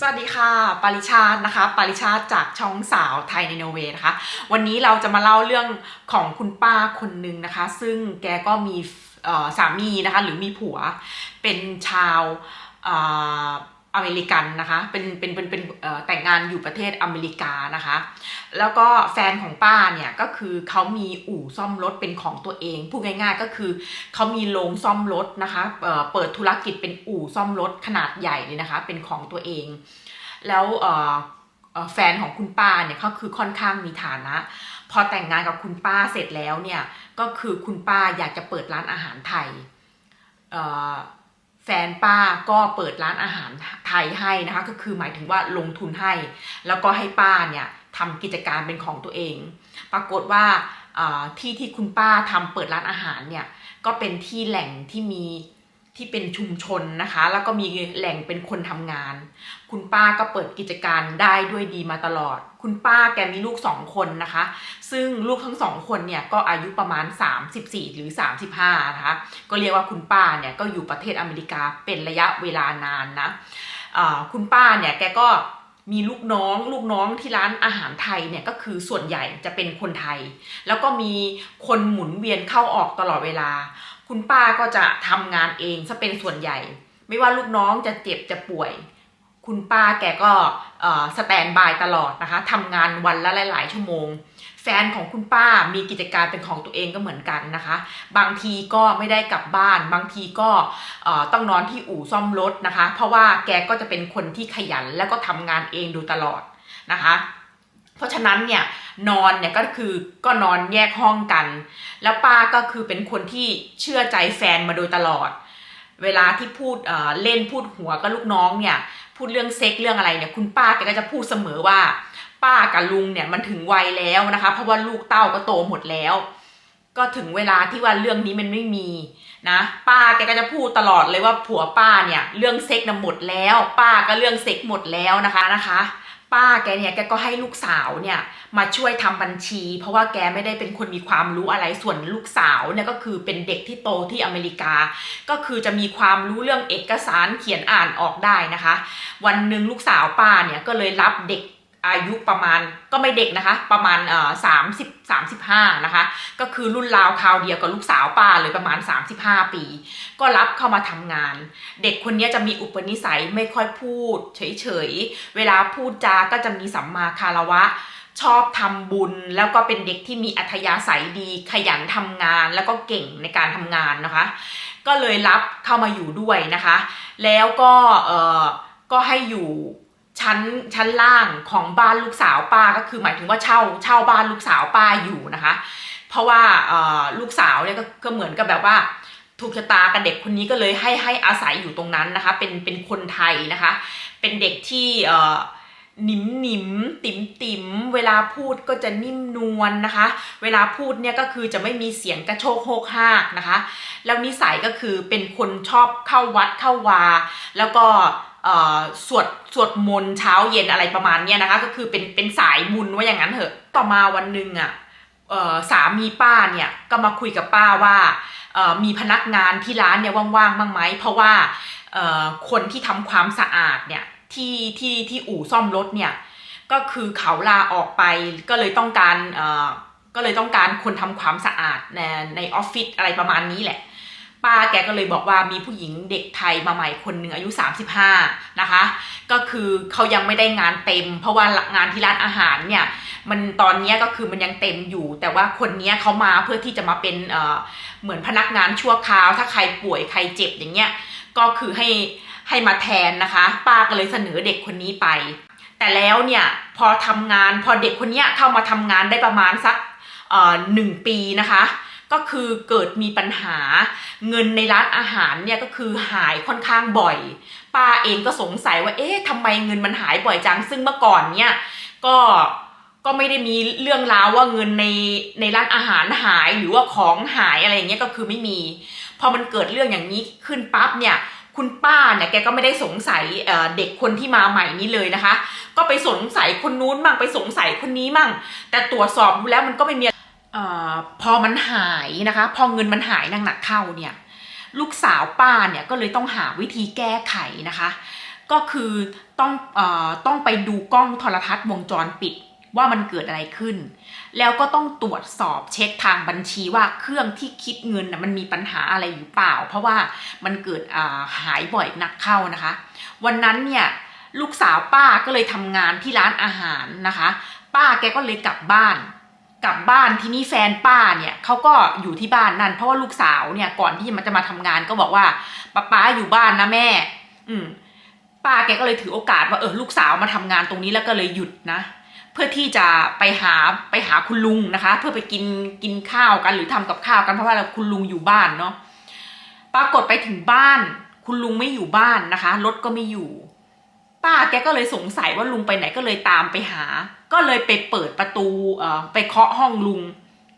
สวัสดีค่ะ ปาริชาตินะคะ ปาริชาติจากช่องสาวไทยในโนเวนะคะ วันนี้เราจะมาเล่าเรื่องของคุณป้าคนหนึ่งนะคะ ซึ่งแกก็มีสามีนะคะ หรือมีผัวเป็นชาว อเมริกันนะคะเป็นเป็นเป็นเป็นแต่งงานอยู่ประเทศอเมริกานะคะ แล้วก็แฟนของป้าเนี่ยก็คือเขามีอู่ซ่อมรถเป็นของตัวเอง พูดง่ายๆก็คือเขามีโรงซ่อมรถนะคะเเปิดธุรกิจเป็นอู่ซ่อมรถขนาดใหญ่เลยนะคะ เป็นของตัวเอง แล้วแฟนของคุณป้าเนี่ยเขาคือค่อนข้างมีฐานะ พอแต่งงานกับคุณป้าเสร็จแล้วเนี่ยก็คือคุณป้าอยากจะเปิดร้านอาหารไทย แฟนป้าก็เปิดร้านอาหารไทยให้นะคะ ก็คือหมายถึงว่าลงทุนให้ แล้วก็ให้ป้าเนี่ยทำกิจการเป็นของตัวเอง ปรากฏว่าที่ที่คุณป้าทำเปิดร้านอาหารเนี่ยก็เป็นที่แหล่งที่มี ที่เป็นชุมชนนะคะ แล้วก็มีแหล่งเป็นคนทำงาน คุณป้าก็เปิดกิจการได้ด้วยดีมาตลอด คุณป้าแกมีลูกสองคนนะคะ ซึ่งลูกทั้งสองคนเนี่ยก็อายุประมาณ 34 หรือ 35 นะคะ ก็เรียกว่าคุณป้าเนี่ยก็อยู่ประเทศอเมริกาเป็นระยะเวลานานนะอ่าคุณป้าเนี่ยแกก็มีลูกน้องลูกน้องที่ร้านอาหารไทยเนี่ยก็คือส่วนใหญ่จะเป็นคนไทย แล้วก็มีคนหมุนเวียนเข้าออกตลอดเวลา คุณป้าก็จะทำงานเองซะเป็นส่วนใหญ่ ไม่ว่าลูกน้องจะเจ็บจะป่วย คุณป้าแกก็สแตนบายตลอดนะคะทำงานวันละหลาย ๆ ชั่วโมง แฟนของคุณป้ามีกิจการเป็นของตัวเองก็เหมือนกันนะคะ บางทีก็ไม่ได้กลับบ้าน บางทีก็ต้องนอนที่อู่ซ่อมรถนะคะ เพราะว่าแกก็จะเป็นคนที่ขยันแล้วก็ทำงานเองดูตลอดนะคะ เพราะฉะนั้นเนี่ยนอนเนี่ยก็คือก็นอนแยกห้องกัน แล้วป้าก็คือเป็นคนที่เชื่อใจแฟนมาโดยตลอด เวลาที่พูดเเล่นพูดหัวกับลูกน้องเนี่ยพูดเรื่องเซ็กเรื่องอะไรเนี่ยคุณป้าแกก็จะพูดเสมอว่า ป้ากับลุงเนี่ยมันถึงวัยแล้วนะคะ เพราะว่าลูกเต้าก็โตหมดแล้ว ก็ถึงเวลาที่ว่าเรื่องนี้มันไม่มีนะป้าแกก็จะพูดตลอดเลยว่าผัวป้าเนี่ยเรื่องเซ็กน่ะหมดแล้ว ป้าก็เรื่องเซ็กหมดแล้วนะคะนะคะ ป้าแกเนี่ยแกก็ให้ลูกสาวเนี่ยมาช่วยทำบัญชี เพราะว่าแกไม่ได้เป็นคนมีความรู้อะไรส่วนลูกสาวเนี่ยก็คือเป็นเด็กที่โตที่อเมริกา ก็คือจะมีความรู้เรื่องเอกสารเขียนอ่านออกได้นะคะ วันหนึ่งลูกสาวป้าเนี่ยก็เลยรับเด็ก อายุประมาณก็ไม่เด็กนะคะ ประมาณเอ่อสามสิบสามสิบห้านะคะ ก็คือรุ่นราวคราวเดียวกับลูกสาวป้าเลยประมาณ35ปี ก็รับเข้ามาทำงาน เด็กคนนี้จะมีอุปนิสัยไม่ค่อยพูด เฉยๆ เวลาพูดจาก็จะมีสัมมาคารวะ ชอบทำบุญ แล้วก็เป็นเด็กที่มีอัธยาศัยดี ขยันทำงานแล้วก็เก่งในการทำงานนะคะ ก็เลยรับเข้ามาอยู่ด้วยนะคะ แล้วก็เออก็ให้อยู่ ชั้นชั้นล่างของบ้านลูกสาวป้าก็คือหมายถึงว่าเช่าเช่าบ้านลูกสาวป้าอยู่นะคะ เพราะว่าลูกสาวเนี่ยก็ก็เหมือนกับแบบว่าถูกชะตากับเด็กคนนี้ก็เลยให้ให้อาศัยอยู่ตรงนั้นนะคะ เป็นเป็นคนไทยนะคะ เป็นเด็กที่เอ่อหนิมหนิมติ๋มติ๋มเวลาพูดก็จะนิ่มนวลนะคะ เวลาพูดเนี่ยก็คือจะไม่มีเสียงกระโชกโฮกฮากนะคะ แล้วนิสัยก็คือเป็นคนชอบเข้าวัดเข้าวา แล้วก็ สวดสวดมนต์เช้าเย็นอะไรประมาณเนี้ยนะคะ ก็คือเป็นเป็นสายบุญว่าอย่างนั้นเถอะ ต่อมาวันหนึ่งอะสามีป้าเนี่ยก็มาคุยกับป้าว่ามีพนักงานที่ร้านเนี่ยว่างๆบ้างไหมเพราะว่าคนที่ทำความสะอาดเนี่ยที่ที่ที่อู่ซ่อมรถเนี่ยก็คือเขาลาออกไปก็เลยต้องการอ่อก็เลยต้องการคนทำความสะอาดในในออฟฟิศอะไรประมาณนี้แหละ ป้าแกก็เลยบอกว่ามีผู้หญิงเด็กไทยมาใหม่คนหนึ่งอายุ 35 นะคะ ก็คือเขายังไม่ได้งานเต็ม เพราะว่างานที่ร้านอาหารเนี่ยมันตอนนี้ก็คือมันยังเต็มอยู่ แต่ว่าคนนี้เขามาเพื่อที่จะมาเป็นเเหมือนพนักงานชั่วคราว ถ้าใครป่วยใครเจ็บอย่างเงี้ยก็คือให้ให้มาแทนนะคะ ป้าก็เลยเสนอเด็กคนนี้ไป แต่แล้วเนี่ยพอทำงานพอเด็กคนนี้เข้ามาทำงานได้ประมาณสักหนึ่งปีนะคะ ก็คือเกิดมีปัญหาเงินในร้านอาหารเนี่ยก็คือหายค่อนข้างบ่อย ป้าเองก็สงสัยว่าเอ๊ะทำไมเงินมันหายบ่อยจัง ซึ่งเมื่อก่อนเนี่ยก็ก็ไม่ได้มีเรื่องราวว่าเงินในในร้านอาหารหายหรือว่าของหายอะไรอย่างเงี้ยก็คือไม่มี พอมันเกิดเรื่องอย่างนี้ขึ้นปั๊บเนี่ยคุณป้าเนี่ยแกก็ไม่ได้สงสัยเเด็กคนที่มาใหม่นี้เลยนะคะ ก็ไปสงสัยคนนู้นมั่งไปสงสัยคนนี้มั่ง แต่ตรวจสอบดูแล้วมันก็ไม่มี พอมันหายนะคะ พอเงินมันหายหนักๆเข้าเนี่ย ลูกสาวป้าเนี่ยก็เลยต้องหาวิธีแก้ไขนะคะ ก็คือต้องอต้องไปดูกล้องโทรทัศน์วงจรปิดว่ามันเกิดอะไรขึ้น แล้วก็ต้องตรวจสอบเช็คทางบัญชีว่าเครื่องที่คิดเงินนะมันมีปัญหาอะไรหรือเปล่า เพราะว่ามันเกิดาหายบ่อยนักเข้านะคะ วันนั้นเนี่ยลูกสาวป้าก็เลยทำงานที่ร้านอาหารนะคะ ป้าแกก็เลยกลับบ้าน กลับบ้านที่นี่แฟนป้าเนี่ยเขาก็อยู่ที่บ้านนั่นเพราะว่าลูกสาวเนี่ยก่อนที่มันจะมาทำงานก็บอกว่าป้าป้าอยู่บ้านนะแม่ อืมป้าแกก็เลยถือโอกาสว่าเออลูกสาวมาทำงานตรงนี้แล้วก็เลยหยุดนะเพื่อที่จะไปหาไปหาคุณลุงนะคะ เพื่อไปกินกินข้าวกันหรือทำกับข้าวกันเพราะว่าคุณลุงอยู่บ้านเนาะปรากฏไปถึงบ้าน คุณลุงไม่อยู่บ้านนะคะรถก็ไม่อยู่ ป้าแกก็เลยสงสัยว่าลุงไปไหนก็เลยตามไปหา ก็เลยไปเปิดประตูเอ่อไปเคาะห้องลุง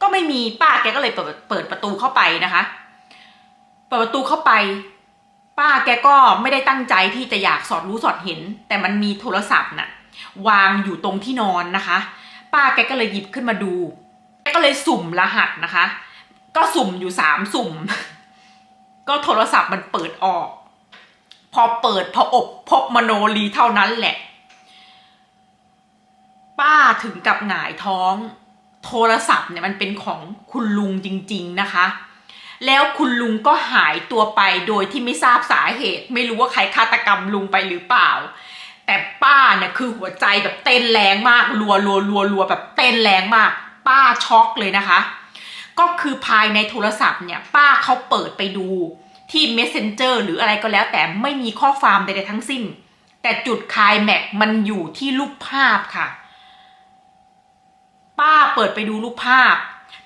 ก็ไม่มีป้าแกก็เลยเปิดเปิดประตูเข้าไปนะคะ เปิดประตูเข้าไป ป้าแกก็ไม่ได้ตั้งใจที่จะอยากสอดรู้สอดเห็น แต่มันมีโทรศัพท์น่ะ วางอยู่ตรงที่นอนนะคะ ป้าแกก็เลยหยิบขึ้นมาดูแกก็เลยสุ่มรหัสนะคะ ก็สุ่มอยู่สามสุ่ม ก็โทรศัพท์มันเปิดออก พอเปิดพออบพบมโนรีเท่านั้นแหละ ป้าถึงกับหงายท้อง โทรศัพท์เนี่ยมันเป็นของคุณลุงจริง ๆนะคะ แล้วคุณลุงก็หายตัวไปโดยที่ไม่ทราบสาเหตุ ไม่รู้ว่าใครฆาตกรรมลุงไปหรือเปล่า แต่ป้าเนี่ยคือหัวใจแบบเต้นแรงมากรัวรัวรัวรัวแบบเต้นแรงมาก ป้าช็อกเลยนะคะ ก็คือภายในโทรศัพท์เนี่ย ป้าเขาเปิดไปดู ที่ messenger หรืออะไรก็แล้วแต่ไม่มีข้อความใดๆทั้งสิ้น แต่จุดคายแม็กมันอยู่ที่รูปภาพค่ะ ป้าเปิดไปดูรูปภาพ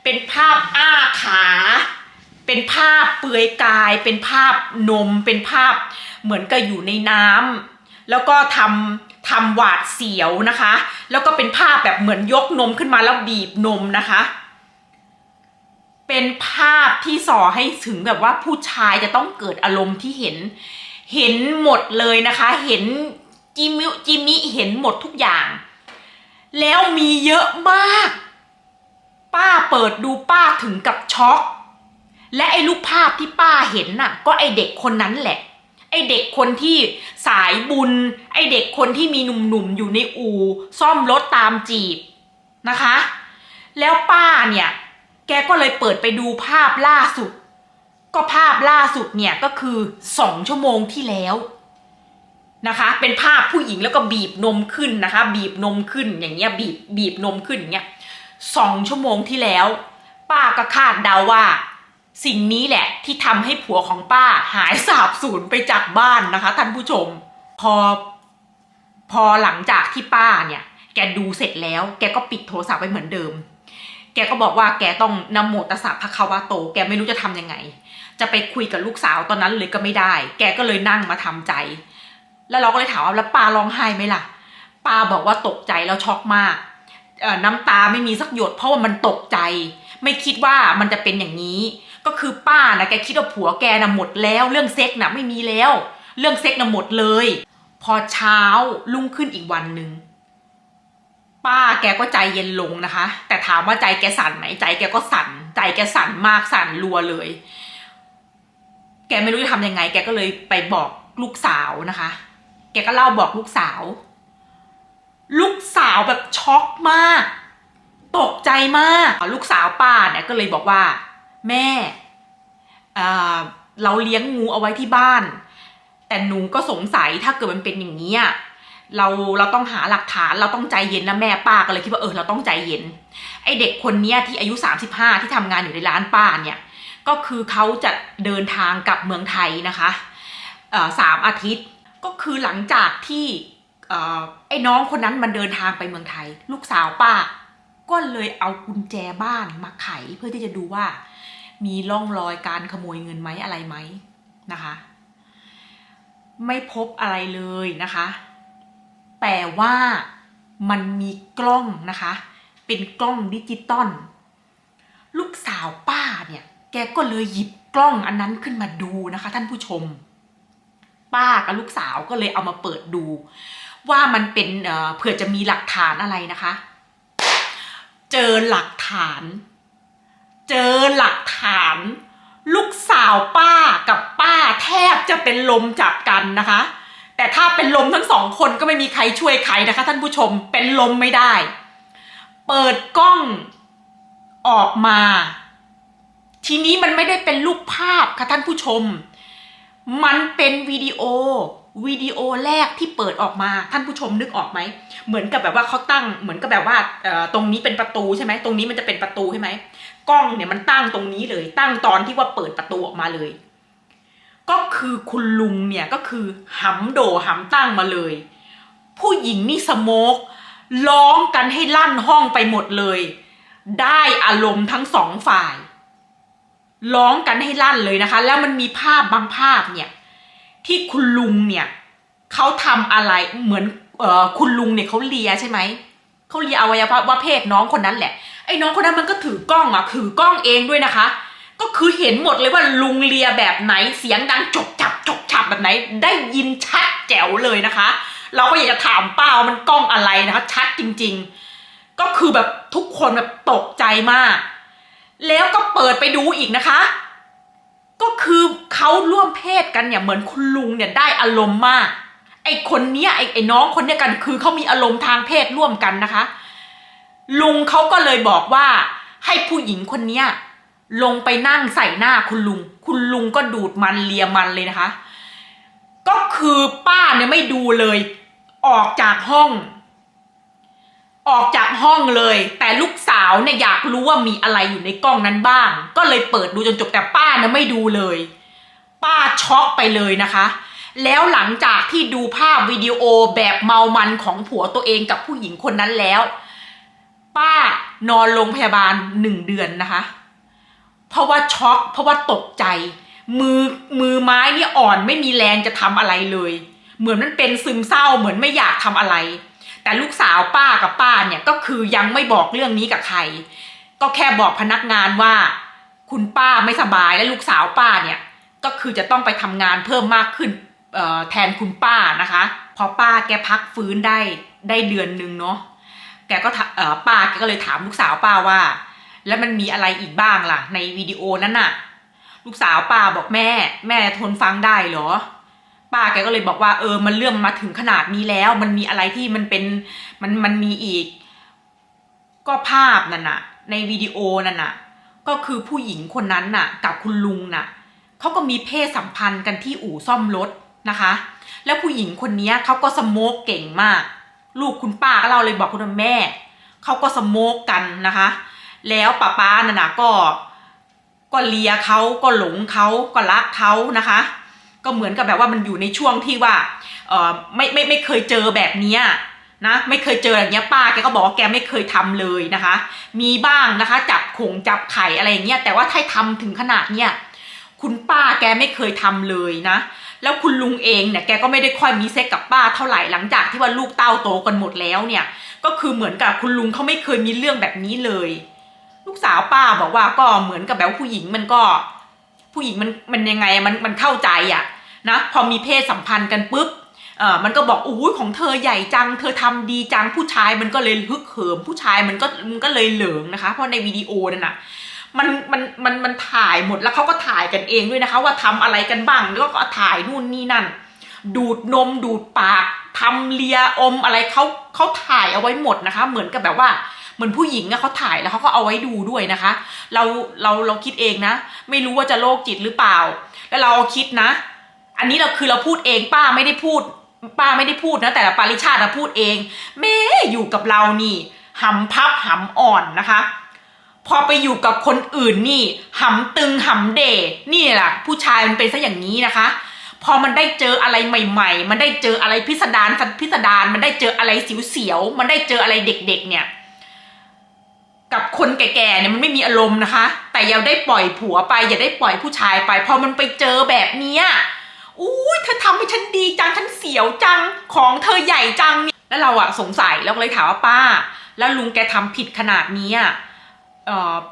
เป็นภาพอ้าขา เป็นภาพเปลือยกาย เป็นภาพนม เป็นภาพเหมือนกับอยู่ในน้ำแล้วก็ทำทำหวาดเสียวนะคะ แล้วก็เป็นภาพแบบเหมือนยกนมขึ้นมาแล้วบีบนมนะคะ เป็นภาพที่ส่อให้ถึงแบบว่าผู้ชายจะต้องเกิดอารมณ์ที่เห็น เห็นหมดเลยนะคะ เห็นจิมิจิมิเห็นหมดทุกอย่าง แล้วมีเยอะมาก ป้าเปิดดูป้าถึงกับช็อก และไอ้รูปภาพที่ป้าเห็นน่ะ ก็ไอ้เด็กคนนั้นแหละ ไอ้เด็กคนที่สายบุญ ไอ้เด็กคนที่มีหนุ่มๆอยู่ในอู่ซ่อมรถตามจีบนะคะ แล้วป้าเนี่ย แกก็เลยเปิดไปดูภาพล่าสุด ก็ภาพล่าสุดเนี่ยก็คือสองชั่วโมงที่แล้วนะคะ เป็นภาพผู้หญิงแล้วก็บีบนมขึ้นนะคะ บีบนมขึ้นอย่างเงี้ยบีบบีบนมขึ้นอย่างเงี้ยสองชั่วโมงที่แล้ว ป้าก็คาดเดาว่า สิ่งนี้แหละที่ทำให้ผัวของป้าหายสาบสูญไปจากบ้านนะคะท่านผู้ชม พอ พอหลังจากที่ป้าเนี่ย แกดูเสร็จแล้ว แกก็ปิดโทรศัพท์ไปเหมือนเดิม แกก็บอกว่าแกต้องนำโมตัสสะภะคะวะโต แกไม่รู้จะทำยังไง จะไปคุยกับลูกสาวตอนนั้นเลยก็ไม่ได้ แกก็เลยนั่งมาทำใจ แล้วเราก็เลยถามว่าแล้วป้าร้องไห้ไหมล่ะป้าบอกว่าตกใจแล้วช็อกมากน้ำตาไม่มีสักหยด เพราะว่ามันตกใจ ไม่คิดว่ามันจะเป็นอย่างนี้ ก็คือป้านะแกคิดว่าผัวแกนะหมดแล้ว เรื่องเซ็กนะไม่มีแล้ว เรื่องเซ็กนะหมดเลย พอเช้ารุ่งขึ้นอีกวันหนึ่ง ป้าแกก็ใจเย็นลงนะคะ แต่ถามว่าใจแกสั่นไหมใจแกก็สั่น ใจแกสั่นมากสั่นรัวเลย แกไม่รู้จะทำยังไง แกก็เลยไปบอกลูกสาวนะคะ แกก็เล่าบอกลูกสาว ลูกสาวแบบช็อกมาก ตกใจมาก ลูกสาวป้าเนี่ยก็เลยบอกว่า แม่เเราเลี้ยงงูเอาไว้ที่บ้าน แต่หนูก็สงสัยถ้าเกิดมันเป็นอย่างนี้ เราเราต้องหาหลักฐานเราต้องใจเย็นนะแม่ป้าก็เลยคิดว่าเออเราต้องใจเย็น ไอเด็กคนเนี้ยที่อายุ 35 ที่ทำงานอยู่ในร้านป้าเนี่ยก็คือเขาจะเดินทางกลับเมืองไทยนะคะสามอาทิตย์ก็คือหลังจากที่ไอ้น้องคนนั้นมันเดินทางไปเมืองไทย ลูกสาวป้า ก็เลยเอากุญแจบ้านมาไขเพื่อที่จะดูว่า มีร่องรอยการขโมยเงินไหมอะไรไหมนะคะ ไม่พบอะไรเลยนะคะ แต่ว่ามันมีกล้องนะคะ เป็นกล้องดิจิตอลลูกสาวป้าเนี่ย แกก็เลยหยิบกล้องอันนั้นขึ้นมาดูนะคะ ท่านผู้ชม ป้ากับลูกสาวก็เลยเอามาเปิดดู ว่ามันเป็นเเผื่อจะมีหลักฐานอะไรนะคะ เจอหลักฐาน เจอหลักฐาน ลูกสาวป้ากับป้าแทบจะเป็นลมจับกันนะคะ แต่ถ้าเป็นลมทั้งสองคนก็ไม่มีใครช่วยใครนะคะ ท่านผู้ชมเป็นลมไม่ได้ เปิดกล้องออกมา ทีนี้มันไม่ได้เป็นรูปภาพค่ะท่านผู้ชม มันเป็นวิดีโอวิดีโอแรกที่เปิดออกมาท่านผู้ชมนึกออกไหม เหมือนกับแบบว่าเขาตั้งเหมือนกับแบบว่าตรงนี้เป็นประตูใช่ไหมตรงนี้มันจะเป็นประตูใช่ไหมกล้องเนี่ยมันตั้งตรงนี้เลย ตั้งตอนที่ว่าเปิดประตูออกมาเลย ก็คือคุณลุงเนี่ยก็คือหำโดหำตั้งมาเลย ผู้หญิงนี่สโมกร้องกันให้ลั่นห้องไปหมดเลย ได้อารมณ์ทั้งสองฝ่าย ร้องกันให้ลั่นเลยนะคะ แล้วมันมีภาพบางภาพเนี่ย ที่คุณลุงเนี่ยเขาทำอะไรเหมือนเออคุณลุงเนี่ยเขาเลียใช่ไหมเขาเลียอวัยวะเพศน้องคนนั้นแหละไอ้น้องคนนั้นมันก็ถือกล้องอะถือกล้องเองด้วยนะคะ ก็คือเห็นหมดเลยว่าลุงเลียแบบไหนเสียงดังจบจับจบฉับแบบไหน ได้ยินชัดแจ๋วเลยนะคะ เราก็อยากจะถามป้าว่ามันกล้องอะไรนะคะ ชัดจริง ๆ ก็คือแบบทุกคนแบบตกใจมาก แล้วก็เปิดไปดูอีกนะคะ ก็คือเขาร่วมเพศกันเนี่ยเหมือนคุณลุงเนี่ยได้อารมณ์มาก ไอ้คนเนี้ยไอ้ไอ้น้องคนเนี้ยกันคือเขามีอารมณ์ทางเพศร่วมกันนะคะ ลุงเขาก็เลยบอกว่าให้ผู้หญิงคนเนี้ย ลงไปนั่งใส่หน้าคุณลุง คุณลุงก็ดูดมันเลียมันเลยนะคะ ก็คือป้าเนี่ยไม่ดูเลย ออกจากห้อง ออกจากห้องเลย แต่ลูกสาวเนี่ยอยากรู้ว่ามีอะไรอยู่ในกล้องนั้นบ้าง ก็เลยเปิดดูจนจบแต่ป้าเนี่ยไม่ดูเลย ป้าช็อกไปเลยนะคะ แล้วหลังจากที่ดูภาพวิดีโอแบบเมามันของผัวตัวเองกับผู้หญิงคนนั้นแล้ว ป้านอนโรงพยาบาลหนึ่งเดือนนะคะ เพราะว่าช็อก เพราะว่าตกใจ มือมือไม้เนี่ยอ่อนไม่มีแรงจะทำอะไรเลย เหมือนมันเป็นซึมเศร้าเหมือนไม่อยากทำอะไร แต่ลูกสาวป้ากับป้าเนี่ยก็คือยังไม่บอกเรื่องนี้กับใคร ก็แค่บอกพนักงานว่า คุณป้าไม่สบายและลูกสาวป้าเนี่ย ก็คือจะต้องไปทำงานเพิ่มมากขึ้นแทนคุณป้านะคะ พอป้าแกพักฟื้นได้ได้เดือนนึงเนาะแกก็ป้าแกก็เลยถามลูกสาวป้าว่า แล้วมันมีอะไรอีกบ้างล่ะ ในวิดีโอนั้นน่ะ ลูกสาวป้าบอกแม่ แม่ทนฟังได้เหรอ ป้าแกก็เลยบอกว่าเออมันเรื่องมาถึงขนาดนี้แล้ว มันมีอะไรที่มันเป็นมันมันมีอีก ก็ภาพนั่นน่ะ ในวิดีโอนั่นน่ะ ก็คือผู้หญิงคนนั้นน่ะ กับคุณลุงน่ะเขาก็มีเพศสัมพันธ์กันที่อู่ซ่อมรถนะคะ แล้วผู้หญิงคนนี้เขาก็สโมกเก่งมาก ลูกคุณป้าก็เล่าเลยบอกคุณแม่เขาก็สโมกกันนะคะ แล้วป้าป้าน่ะนะก็ก็เลียเขาก็หลงเขาก็รักเขานะคะ ก็เหมือนกับแบบว่ามันอยู่ในช่วงที่ว่าเออไม่ไม่ไม่เคยเจอแบบเนี้ยนะไม่เคยเจออย่างเงี้ยป้าแกก็บอกว่าแกไม่เคยทำเลยนะคะ มีบ้างนะคะ จับขงจับไข่อะไรอย่างเงี้ยแต่ว่าถ้าทำถึงขนาดเนี้ยคุณป้าแกไม่เคยทำเลยนะ แล้วคุณลุงเองเนี่ยแกก็ไม่ได้ค่อยมีเซ็กกับป้าเท่าไหร่หลังจากที่ว่าลูกเต้าโตกันหมดแล้วเนี่ย ก็คือเหมือนกับคุณลุงเขาไม่เคยมีเรื่องแบบนี้เลย ลูกสาวป้าบอกว่าก็เหมือนกับแบบผู้หญิงมันก็ ผู้หญิงมันมันยังไงมันมันเข้าใจอะนะพอมีเพศสัมพันธ์กันปุ๊บเออมันก็บอกโอ้ยของเธอใหญ่จัง เธอทำดีจังผู้ชายมันก็เลยฮึกเหิม ผู้ชายมันก็มันก็เลยเหลิงนะคะ เพราะในวิดีโอนั่นน่ะมันมันมันมันถ่ายหมดแล้วเขาก็ถ่ายกันเองด้วยนะคะ ว่าทำอะไรกันบ้างแล้วก็ถ่ายนู่นนี่นั่น ดูดนมดูดปากทำเลียอมอะไรเขาเขาถ่ายเอาไว้หมดนะคะ เหมือนกับแบบว่า เหมือนผู้หญิงอะเขาถ่ายแล้วเขาก็เอาไว้ดูด้วยนะคะ เราเราเราคิดเองนะ ไม่รู้ว่าจะโรคจิตหรือเปล่า แล้วเราคิดนะ อันนี้เราคือเราพูดเองป้าไม่ได้พูด ป้าไม่ได้พูดนะ แต่ปาริชาติเราพูดเองแม่อยู่กับเรานี่หำพับหำอ่อนนะคะ พอไปอยู่กับคนอื่นนี่หำตึงหำเดนี่แหละผู้ชายมันเป็นซะอย่างนี้นะคะพอมันได้เจออะไรใหม่ ๆ มันได้เจออะไรพิสดารพิสดาร มันได้เจออะไรเสียวๆ มันได้เจออะไรเด็ก ๆ เนี่ย กับคนแก่ๆเนี่ยมันไม่มีอารมณ์นะคะ แต่อย่าได้ปล่อยผัวไป อย่าได้ปล่อยผู้ชายไป พอมันไปเจอแบบเนี้ยอุ้ยเธอทำให้ฉันดีจังฉันเสียวจังของเธอใหญ่จังเนี่ยแล้วเราอะสงสัยเราก็เลยถามว่าป้า แล้วลุงแกทำผิดขนาดนี้อะ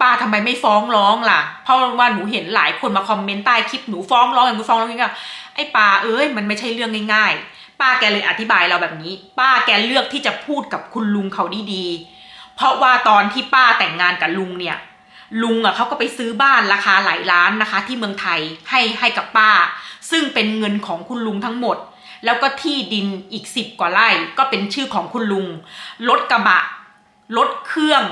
ป้าทำไมไม่ฟ้องร้องล่ะ เพราะว่าหนูเห็นหลายคนมาคอมเมนต์ใต้คลิปหนูฟ้องร้องอย่างหนูฟ้องร้องอย่างนี้ก็ไอ้ป้าเอ้ยมันไม่ใช่เรื่องง่าย ๆ ป้าแกเลยอธิบายเราแบบนี้ ป้าแกเลือกที่จะพูดกับคุณลุงเขาดีๆ ราะว่าตอนที่ป้าแต่งงานกับลุงเนี่ย ลุงอะเขาก็ไปซื้อบ้านราคาหลายล้านนะคะ ที่เมืองไทยให้ให้กับป้า ซึ่งเป็นเงินของคุณลุงทั้งหมด แล้วก็ที่ดินอีกสิบกว่าไร่ก็เป็นชื่อของคุณลุงรถกระบะรถเครื่อง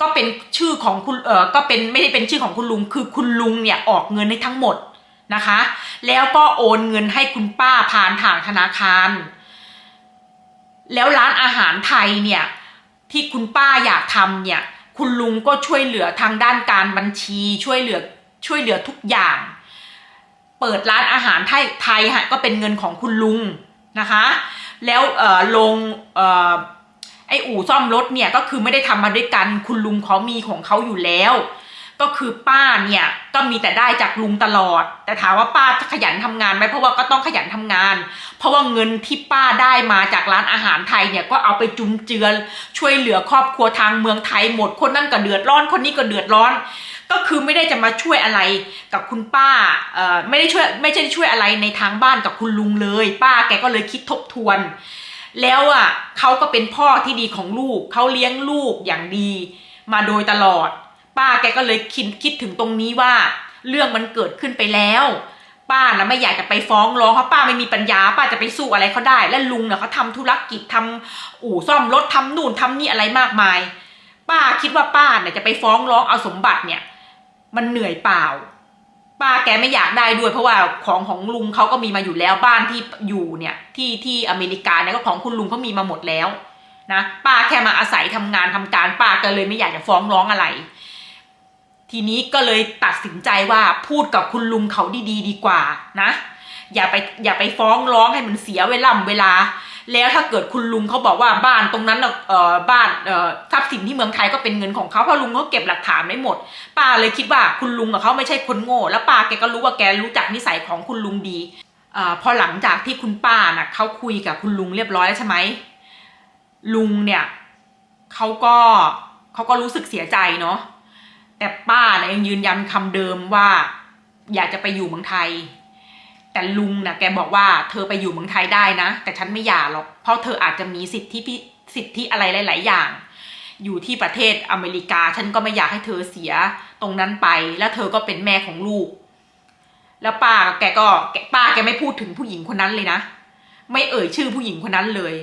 ก็เป็นชื่อของคุณเออก็เป็นไม่ได้เป็นชื่อของคุณลุง คือคุณลุงเนี่ยออกเงินให้ทั้งหมดนะคะ แล้วก็โอนเงินให้คุณป้าผ่านทางธนาคาร แล้วร้านอาหารไทยเนี่ย ที่คุณป้าอยากทำเนี่ย คุณลุงก็ช่วยเหลือทางด้านการบัญชีช่วยเหลือช่วยเหลือทุกอย่าง เปิดร้านอาหารไทยไทยฮะก็เป็นเงินของคุณลุงนะคะ แล้วเอ่อลงเอ่อไออู่ซ่อมรถเนี่ยก็คือไม่ได้ทำมาด้วยกัน คุณลุงเขามีของเขาอยู่แล้ว ก็คือป้าเนี่ยก็มีแต่ได้จากลุงตลอด แต่ถามว่าป้าขยันทำงานไหมเพราะว่าก็ต้องขยันทำงาน เพราะว่าเงินที่ป้าได้มาจากร้านอาหารไทยเนี่ยก็เอาไปจุนเจือช่วยเหลือครอบครัวทางเมืองไทยหมดคนนั่นก็เดือดร้อนคนนี้ก็เดือดร้อน ก็คือไม่ได้จะมาช่วยอะไรกับคุณป้าเอ่อไม่ได้ช่วยไม่ใช่ช่วยอะไรในทางบ้านกับคุณลุงเลย ป้าแกก็เลยคิดทบทวน แล้วอะเขาก็เป็นพ่อที่ดีของลูกเขาเลี้ยงลูกอย่างดี มาโดยตลอด ป้าแกก็เลยคิดคิดถึงตรงนี้ว่า เรื่องมันเกิดขึ้นไปแล้ว ป้านะไม่อยากจะไปฟ้องร้องเพราะป้าไม่มีปัญญา ป้าจะไปสู้อะไรเขาได้ และลุงเนี่ยเขาทำธุรกิจทำอู่ซ่อมรถทำนู่นทำนี่อะไรมากมาย ป้าคิดว่าป้าเนี่ยจะไปฟ้องร้องเอาสมบัติเนี่ย มันเหนื่อยเปล่า ป้าแกไม่อยากได้ด้วย เพราะว่าของของลุงเขาก็มีมาอยู่แล้วบ้านที่อยู่เนี่ยที่ที่อเมริกาเนี่ยก็ของคุณลุงเขามีมาหมดแล้วนะป้าแค่มาอาศัยทำงานทำการป้าก็เลยไม่อยากจะฟ้องร้องอะไร ทีนี้ก็เลยตัดสินใจว่าพูดกับคุณลุงเขาดีๆดีกว่านะ อย่าไปอย่าไปฟ้องร้องให้มันเสียเวลาเวลา แล้วถ้าเกิดคุณลุงเขาบอกว่าบ้านตรงนั้นน่ะเอ่อบ้านเอ่อทรัพย์สินที่เมืองไทยก็เป็นเงินของเขาเพราะลุงเขาเก็บหลักฐานไม่หมด ป้าเลยคิดว่าคุณลุงกับเขาไม่ใช่คนโง่ แล้วป้าแกก็รู้ว่าแกรู้จักนิสัยของคุณลุงดีอพอหลังจากที่คุณป้าน่ะเขาคุยกับคุณลุงเรียบร้อยแล้วใช่ไหมลุงเนี่ยเขาก็เขาก็รู้สึกเสียใจเนาะ แต่ป้าเนี่ยยังยืนยันคำเดิมว่า อยากจะไปอยู่เมืองไทย แต่ลุงนะ่ะแกบอกว่าเธอไปอยู่เมืองไทยได้นะ แต่ฉันไม่หย่าหรอก เพราะเธออาจจะมีสิทธิพิสิทธิอะไรหลาย ๆ อย่าง อยู่ที่ประเทศอเมริกา ฉันก็ไม่อยากให้เธอเสียตรงนั้นไป แล้วเธอก็เป็นแม่ของลูก แล้วป้าแกก็แกป้าแกไม่พูดถึงผู้หญิงคนนั้นเลยนะ ไม่เอ่ยชื่อผู้หญิงคนนั้นเลย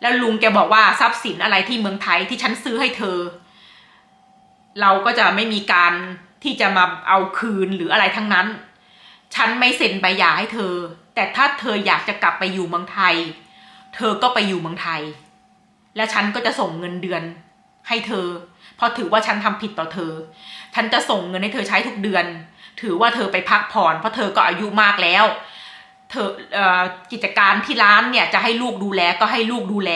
แล้วลุงแกบอกว่าทรัพย์สินอะไรที่เมืองไทยที่ฉันซื้อให้เธอ เราก็จะไม่มีการที่จะมาเอาคืนหรืออะไรทั้งนั้น ฉันไม่เซ็นใบหย่าให้เธอ แต่ถ้าเธออยากจะกลับไปอยู่เมืองไทย เธอก็ไปอยู่เมืองไทย และฉันก็จะส่งเงินเดือนให้เธอ เพราะถือว่าฉันทำผิดต่อเธอ ฉันจะส่งเงินให้เธอใช้ทุกเดือน ถือว่าเธอไปพักผ่อน เพราะเธอก็อายุมากแล้ว เธออ่อกิจการที่ร้านเนี่ยจะให้ลูกดูแลก็ให้ลูกดูแล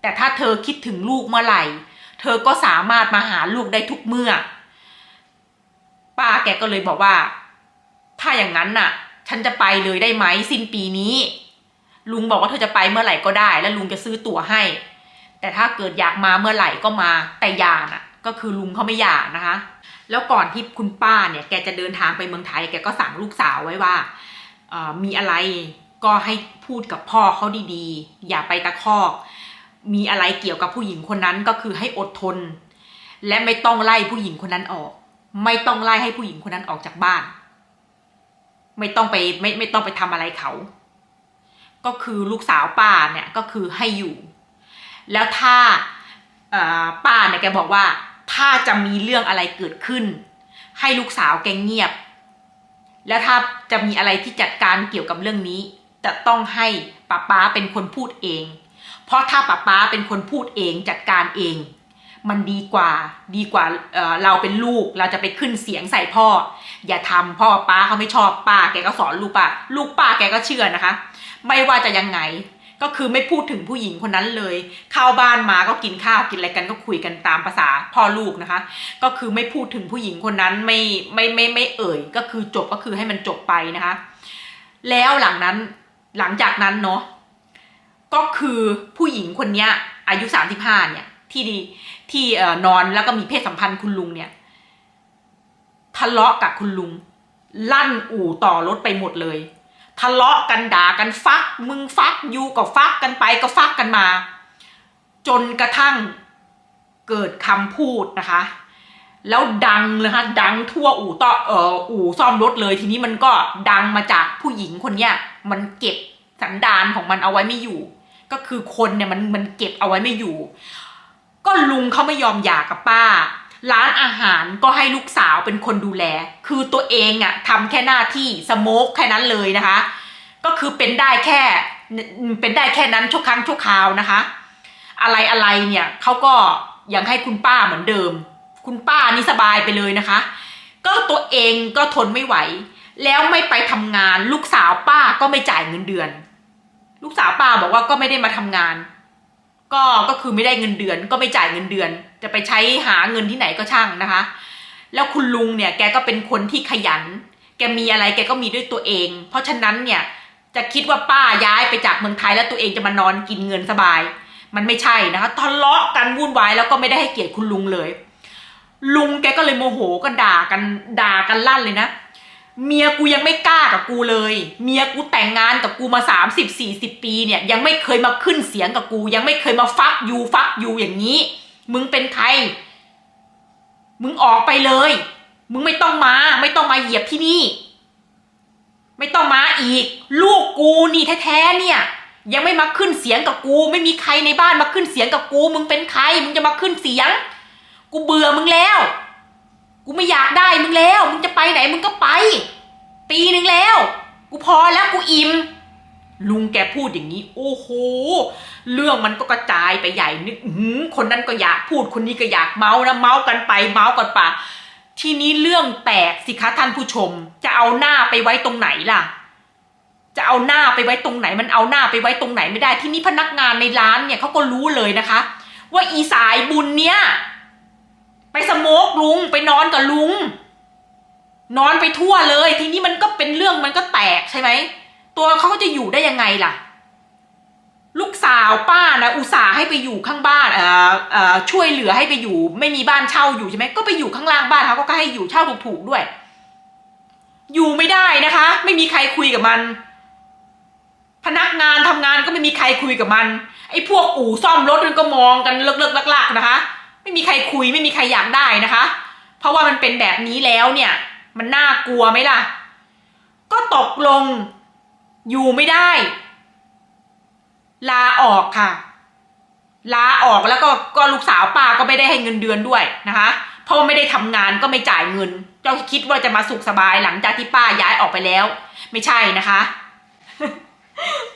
แต่ถ้าเธอคิดถึงลูกเมื่อไหร่ เธอก็สามารถมาหาลูกได้ทุกเมื่อ ป้าแกก็เลยบอกว่า ถ้าอย่างนั้นน่ะ ฉันจะไปเลยได้ไหมสิ้นปีนี้ ลุงบอกว่าเธอจะไปเมื่อไหร่ก็ได้ แล้วลุงจะซื้อตั๋วให้ แต่ถ้าเกิดอยากมาเมื่อไหร่ก็มาแต่ยาน่ะ ก็คือลุงเขาไม่หย่านะคะ แล้วก่อนที่คุณป้าเนี่ยแกจะเดินทางไปเมืองไทย แกก็สั่งลูกสาวไว้ว่าอ่อมีอะไรก็ให้พูดกับพ่อเขาดีๆ อย่าไปตะคอก มีอะไรเกี่ยวกับผู้หญิงคนนั้นก็คือให้อดทน และไม่ต้องไล่ผู้หญิงคนนั้นออก ไม่ต้องไล่ให้ผู้หญิงคนนั้นออกจากบ้าน ไม่ต้องไปไม่ไม่ต้องไปทำอะไรเขา ก็คือลูกสาวป้าเนี่ยก็คือให้อยู่ แล้วถ้าป้าเนี่ยแกบอกว่าถ้าจะมีเรื่องอะไรเกิดขึ้น ให้ลูกสาวแกเงียบ แล้วถ้าจะมีอะไรที่จัดการเกี่ยวกับเรื่องนี้ จะต้องให้ป้าป้าเป็นคนพูดเอง เพราะถ้าป้าป้าเป็นคนพูดเองจัดการเอง มันดีกว่าดีกว่าเเราเป็นลูกเราจะไปขึ้นเสียงใส่พ่อ อย่าทำพ่อป้าเขาไม่ชอบป้าแกก็สอนลูกป้าลูกป้าแกก็เชื่อนะคะ ไม่ว่าจะยังไงก็คือไม่พูดถึงผู้หญิงคนนั้นเลยเข้าบ้านมาก็กินข้าวกินอะไรกันก็คุยกันตามภาษาพ่อลูกนะคะ ก็คือไม่พูดถึงผู้หญิงคนนั้นไม่ไม่ไม่ไม่เอ่ย ก็คือจบก็คือให้มันจบไปนะคะ แล้วหลังนั้นหลังจากนั้นเนาะ ก็คือผู้หญิงคนเนี้ย อายุสามสิบห้าเนี่ยที่ดีที่เอ่อนอนแล้วก็มีเพศสัมพันธ์คุณลุงเนี่ยทะเลาะกับคุณลุง ลั่นอู่ต่อรถไปหมดเลย ทะเลาะกันด่ากันฟัก มึงฟักยูก็ฟักกันไปก็ฟักกันมา จนกระทั่งเกิดคำพูดนะคะ แล้วดังเลยค่ะดังทั่วอู่ต่อเอออู่ซ่อมรถเลย ทีนี้มันก็ดังมาจากผู้หญิงคนเนี้ยมันเก็บสันดานของมันเอาไว้ไม่อยู่ ก็คือคนเนี่ยมันมันเก็บเอาไว้ไม่อยู่ ก็ลุงเขาไม่ยอมหย่ากับป้า ร้านอาหารก็ให้ลูกสาวเป็นคนดูแล คือตัวเองอะทำแค่หน้าที่สโมกแค่นั้นเลยนะคะ ก็คือเป็นได้แค่เป็นได้แค่นั้นชั่วครั้งชั่วคราวนะคะ อะไรอะไรเนี่ยเขาก็ยังให้คุณป้าเหมือนเดิม คุณป้านี่สบายไปเลยนะคะ ก็ตัวเองก็ทนไม่ไหว แล้วไม่ไปทำงานลูกสาวป้าก็ไม่จ่ายเงินเดือน ลูกสาวป้าบอกว่าก็ไม่ได้มาทำงาน ก็ก็คือไม่ได้เงินเดือน ก็ไม่จ่ายเงินเดือน จะไปใช้หาเงินที่ไหนก็ช่างนะคะ แล้วคุณลุงเนี่ยแกก็เป็นคนที่ขยัน แกมีอะไรแกก็มีด้วยตัวเอง เพราะฉะนั้นเนี่ยจะคิดว่าป้าย้ายไปจากเมืองไทยแล้วตัวเองจะมานอนกินเงินสบาย มันไม่ใช่นะคะทะเลาะกันวุ่นวายแล้วก็ไม่ได้ให้เกียรติคุณลุงเลย ลุงแกก็เลยโมโหก็ด่ากันด่ากันลั่นเลยนะ เมียกูยังไม่กล้ากับกูเลย เมียกูแต่งงานกับกูมาสามสิบสี่สิบปีเนี่ย ยังไม่เคยมาขึ้นเสียงกับกู ยังไม่เคยมาฟักยูฟักยูอย่างนี้ มึงเป็นใคร มึงออกไปเลย มึงไม่ต้องมา ไม่ต้องมาเหยียบที่นี่ ไม่ต้องมาอีก ลูกกูนี่แท้ๆเนี่ย ยังไม่มาขึ้นเสียงกับกู ไม่มีใครในบ้านมาขึ้นเสียงกับกู มึงเป็นใคร มึงจะมาขึ้นเสียง กูเบื่อมึงแล้ว กูไม่อยากได้มึงแล้ว มึงจะไปไหนมึงก็ไป ปีหนึ่งแล้ว กูพอแล้วกูอิ่มลุงแกพูดอย่างนี้ โอ้โห เรื่องมันก็กระจายไปใหญ่นึกหืคนนั้นก็อยากพูดคนนี้ก็อยากเมาส์นะเมาส์กันไปเมาส์กันไปทีนี้เรื่องแตกสิคะท่านผู้ชม จะเอาหน้าไปไว้ตรงไหนล่ะ จะเอาหน้าไปไว้ตรงไหน มันเอาหน้าไปไว้ตรงไหนไม่ได้ ที่นี่พนักงานในร้านเนี่ยเขาก็รู้เลยนะคะ ว่าอีสายบุญเนี่ย ไปสโมกลุงไปนอนกับลุง นอนไปทั่วเลย ทีนี้มันก็เป็นเรื่องมันก็แตกใช่ไหมตัวเขาก็จะอยู่ได้ยังไงล่ะ ลูกสาวป้านะอุตส่าห์ให้ไปอยู่ข้างบ้านเอ่อเอ่อช่วยเหลือให้ไปอยู่ ไม่มีบ้านเช่าอยู่ใช่ไหมก็ไปอยู่ข้างล่างบ้านเขาก็ให้อยู่เช่าถูกๆด้วย อยู่ไม่ได้นะคะ ไม่มีใครคุยกับมัน พนักงานทำงานก็ไม่มีใครคุยกับมันไอ้พวกอู่ซ่อมรถมันก็มองกันเลิกๆลักๆนะคะ ไม่มีใครคุยไม่มีใครอยากได้นะคะ เพราะว่ามันเป็นแบบนี้แล้วเนี่ย มันน่ากลัวไหมล่ะ ก็ตกลงอยู่ไม่ได้ ลาออกค่ะ ลาออกแล้วก็ก็ลูกสาวป้าก็ไม่ได้ให้เงินเดือนด้วยนะคะเพราะว่าไม่ได้ทำงานก็ไม่จ่ายเงิน เจ้าคิดว่าจะมาสุขสบายหลังจากที่ป้าย้ายออกไปแล้ว ไม่ใช่นะคะ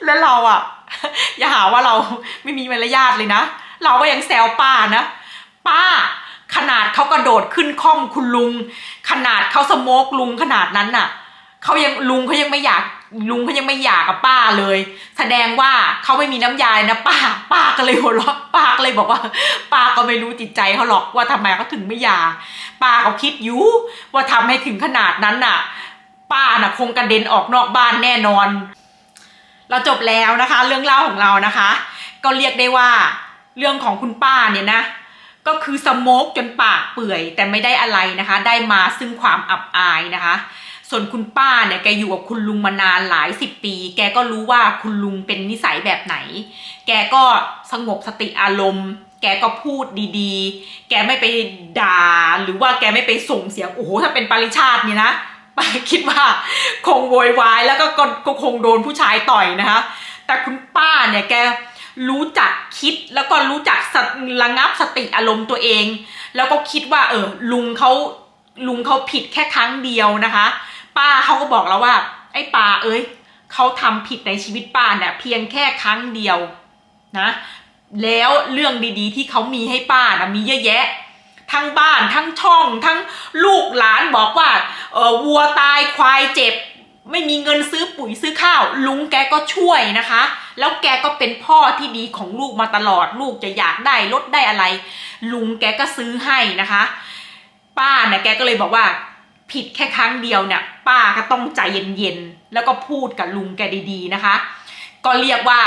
แล้วเราอะอย่าหาว่าเราไม่มีมารยาทเลยนะ เราก็ยังแซวป้านะ ป้า ขนาดเขากระโดดขึ้นค่อมคุณลุง ขนาดเขาสโมกลุงขนาดนั้นน่ะเขายังลุงเขายังไม่อยากลุงเขายังไม่อยากกับป้าเลย แสดงว่าเขาไม่มีน้ำยานะป้า ป้าก็เลยหัวเราะป้าก็เลยบอกว่า ป้าก็ไม่รู้จิตใจเขาหรอกว่าทำไมเขาถึงไม่อยากป้าเขาคิดอยู่ว่าทำให้ถึงขนาดนั้นน่ะ ป้าน่ะคงกระเด็นออกนอกบ้านแน่นอน เราจบแล้วนะคะ เรื่องเล่าของเรานะคะ ก็เรียกได้ว่า เรื่องของคุณป้าเนี่ยนะ ก็คือสโมกจนปากเปื่อยแต่ไม่ได้อะไรนะคะ ได้มาซึ่งความอับอายนะคะ ส่วนคุณป้าเนี่ยแกอยู่กับคุณลุงมานานหลายสิบปี แกก็รู้ว่าคุณลุงเป็นนิสัยแบบไหน แกก็สงบสติอารมณ์ แกก็พูดดีๆ แกไม่ไปด่าหรือว่าแกไม่ไปส่งเสียงโอ้โหถ้าเป็นปริชาตินี่นะป้าคิดว่าคงโวยวายแล้วก็ก็คงโดนผู้ชายต่อยนะคะ แต่คุณป้าเนี่ยแก รู้จักคิดแล้วก็รู้จักสระงับสติอารมณ์ตัวเอง แล้วก็คิดว่า เออ ลุงเขาลุงเขาผิดแค่ครั้งเดียวนะคะ ป้าเขาก็บอกแล้วว่า ไอ้ป้าเอ้ยเขาทำผิดในชีวิตป้าเนี่ยเพียงแค่ครั้งเดียวนะ แล้วเรื่องดีๆ ที่เขามีให้ป้านะมีเยอะแยะ ทั้งบ้านทั้งช่อง ทั้งลูกหลานบอกว่าเออวัวตายควายเจ็บ ไม่มีเงินซื้อปุ๋ยซื้อข้าว ลุงแกก็ช่วยนะคะ แล้วแกก็เป็นพ่อที่ดีของลูกมาตลอด ลูกจะอยากได้รถได้อะไร ลุงแกก็ซื้อให้นะคะ ป้าเนี่ยแกก็เลยบอกว่า ผิดแค่ครั้งเดียวเนี่ย ป้าก็ต้องใจเย็นๆแล้วก็พูดกับลุงแกดีๆนะคะ ก็เรียกว่า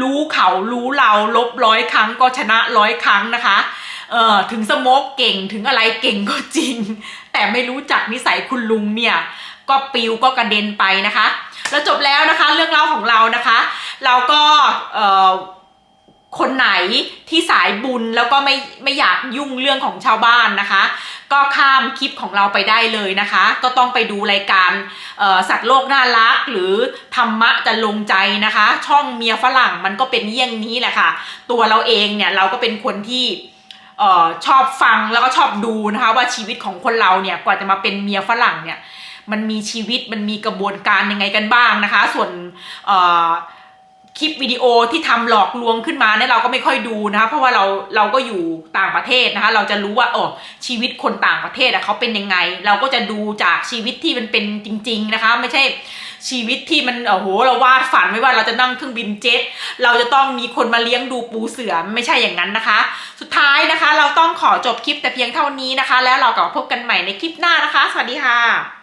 รู้เขารู้เราลบร้อยครั้งก็ชนะร้อยครั้งนะคะ เออถึงสโมกเก่งถึงอะไรเก่งก็จริง แต่ไม่รู้จักนิสัยคุณลุงเนี่ย ก็ปิวก็กระเด็นไปนะคะ แล้วจบแล้วนะคะเรื่องเล่าของเรานะคะ เราก็เอ่อคนไหนที่สายบุญแล้วก็ไม่ไม่อยากยุ่งเรื่องของชาวบ้านนะคะ ก็ข้ามคลิปของเราไปได้เลยนะคะ ก็ต้องไปดูรายการสัตว์โลกน่ารักหรือธรรมะจะลงใจนะคะ ช่องเมียฝรั่งมันก็เป็นเยี่ยงนี้แหละค่ะ ตัวเราเองเนี่ยเราก็เป็นคนที่เอ่อชอบฟังแล้วก็ชอบดูนะคะ ว่าชีวิตของคนเราเนี่ยกว่าจะมาเป็นเมียฝรั่งเนี่ย มันมีชีวิตมันมีกระบวนการยังไงกันบ้างนะคะ ส่วนคลิปวิดีโอที่ทำหลอกลวงขึ้นมาเนี่ยเราก็ไม่ค่อยดูนะคะเพราะว่าเราเราก็อยู่ต่างประเทศนะคะเราจะรู้ว่าโอ้ชีวิตคนต่างประเทศอะเขาเป็นยังไง เราก็จะดูจากชีวิตที่มันเป็นจริง ๆนะคะ ไม่ใช่ชีวิตที่มันโอ้โหเราวาดฝันไว้ว่าเราจะนั่งเครื่องบินเจ็ตเราจะต้องมีคนมาเลี้ยงดูปูเสือไม่ใช่อย่างนั้นนะคะ สุดท้ายนะคะ เราต้องขอจบคลิปแต่เพียงเท่านี้นะคะ แล้วเรากลับพบกันใหม่ในคลิปหน้านะคะ สวัสดีค่ะ